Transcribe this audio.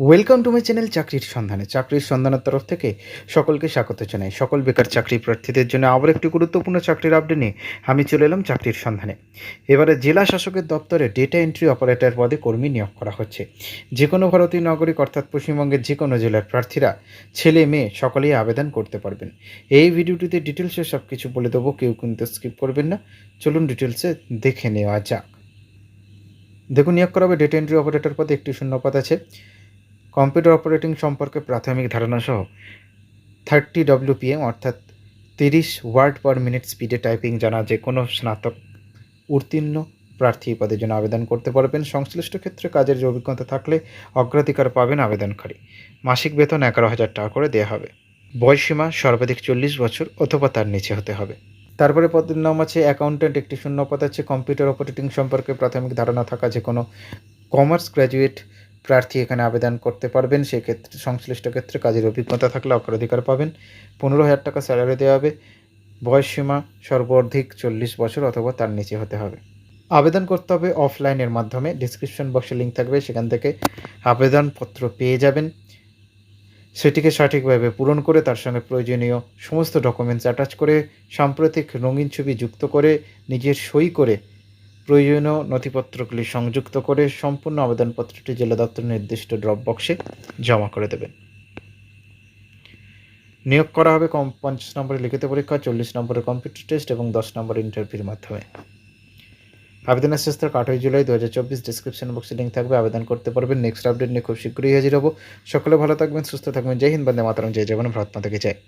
Welcome to my channel চাকরির সন্ধানে চাকরির সন্ধানের তরফ থেকে সকলকে স্বাগত জানাই। সকল বেকার চাকরি প্রার্থীদের জন্য আবার একটি গুরুত্বপূর্ণ চাকরির আপডেট নিয়ে আমি চলে এলাম চাকরির সন্ধানে এবারে জেলা শাসকের দপ্তরে ডেটা এন্ট্রি অপারেটর পদে কর্মী নিয়োগ করা হচ্ছে। যে কোনো ভারতীয় নাগরিক, অর্থাৎ পশ্চিমবঙ্গের যে কোনো জেলার প্রার্থীরা ছেলে, মেয়ে, সকলেই আবেদন করতে পারবেন। এই ভিডিওটিতে ডিটেলসে সব কিছু বলে দেবো, কেউ কিন্তু স্কিপ করবেন না। চলুন ডিটেলসে দেখে নেওয়া যাক। দেখুন, নিয়োগ করা হবে ডেটা এন্ট্রি অপারেটর পদে, একটি শূন্যপদ আছে। কম্পিউটার অপারেটিং সম্পর্কে প্রাথমিক ধারণা সহ থার্টি ডব্লিউপিএম অর্থাৎ তিরিশ ওয়ার্ড পার মিনিট স্পিডে টাইপিং জানা যে কোনো স্নাতক উত্তীর্ণ প্রার্থী পদের জন্য আবেদন করতে পারবেন। সংশ্লিষ্ট ক্ষেত্রে কাজের যে অভিজ্ঞতা থাকলে অগ্রাধিকার পাবেন আবেদনকারী। মাসিক বেতন এগারো হাজার টাকা করে দেওয়া হবে। বয়সীমা সর্বাধিক চল্লিশ বছর অথবা তার নিচে হতে হবে। তারপরে পদের নাম আছে অ্যাকাউন্ট্যান্ট, একটি শূন্য পদ আছে। কম্পিউটার অপারেটিং সম্পর্কে প্রাথমিক ধারণা থাকা যে কোনো কমার্স গ্র্যাজুয়েট প্রার্থী এখানে আবেদন করতে পারবেন সেক্ষেত্রে সংশ্লিষ্ট ক্ষেত্রে কাজের অভিজ্ঞতা থাকলে অগ্রাধিকার পাবেন। পনেরো হাজার টাকা স্যালারি দেওয়া হবে। বয়সসীমা সর্বাধিক চল্লিশ বছর অথবা তার নিচে হতে হবে। আবেদন করতে হবে অফলাইনের মাধ্যমে। ডিসক্রিপশন বক্সে লিঙ্ক থাকবে, সেখান থেকে আবেদনপত্র পেয়ে যাবেন। সেটিকে সঠিকভাবে পূরণ করে তার সঙ্গে প্রয়োজনীয় সমস্ত ডকুমেন্টস অ্যাটাচ করে, সাম্প্রতিক রঙিন ছবি যুক্ত করে, নিজের সই করে প্রয়োজনীয় নথিপত্রগুলি সংযুক্ত করে সম্পূর্ণ আবেদনপত্রটি জেলা দপ্তর নির্দিষ্ট ড্রপ বক্সে জমা করে দেবেন। নিয়োগ করা হবে কম পঞ্চাশ নম্বরের লিখিত পরীক্ষা, চল্লিশ নম্বরের কম্পিউটার টেস্ট এবং দশ নম্বর ইন্টারভিউর মাধ্যমে। আবেদনের শেষ তারিখ আটই জুলাই দু হাজার চব্বিশ। ডিসক্রিপশন বক্সে লিঙ্ক থাকবে। আবেদন করতে পারবেন। নেক্সট আপডেট নিয়ে খুব শীঘ্রই হাজির হব। সকলে ভালো থাকবেন, সুস্থ থাকবেন। জয় হিন্দ, বন্দে মাতারম। জয় জগন ভারত মাতাকে জয়